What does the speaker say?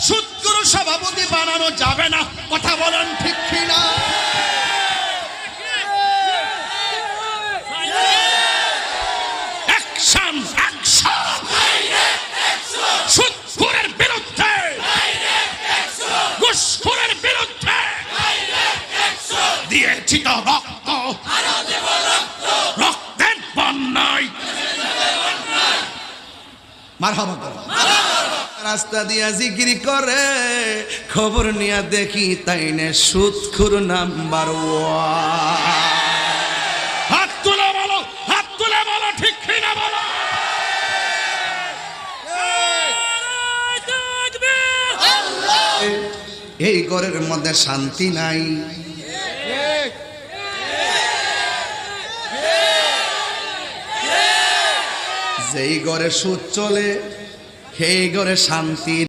সুৎগুরু সভাপতি বানানো যাবে না। কথা বলেন ঠিক কিনা? বিরুদ্ধে! বিরুদ্ধে! রক্ত। রক্তের মারহাবা করো। রাস্তা দিয়া জিকিরি করে খবর নিয়া দেখি তাই তাইনে সুৎখুর নাম্বার হাত তুলে বলো হাত তুলে বলো ঠিক কিনা বলো? এই ঘরের মধ্যে শান্তি নাই। যেই ঘরে সুদ চলে সেই ঘরে শান্তি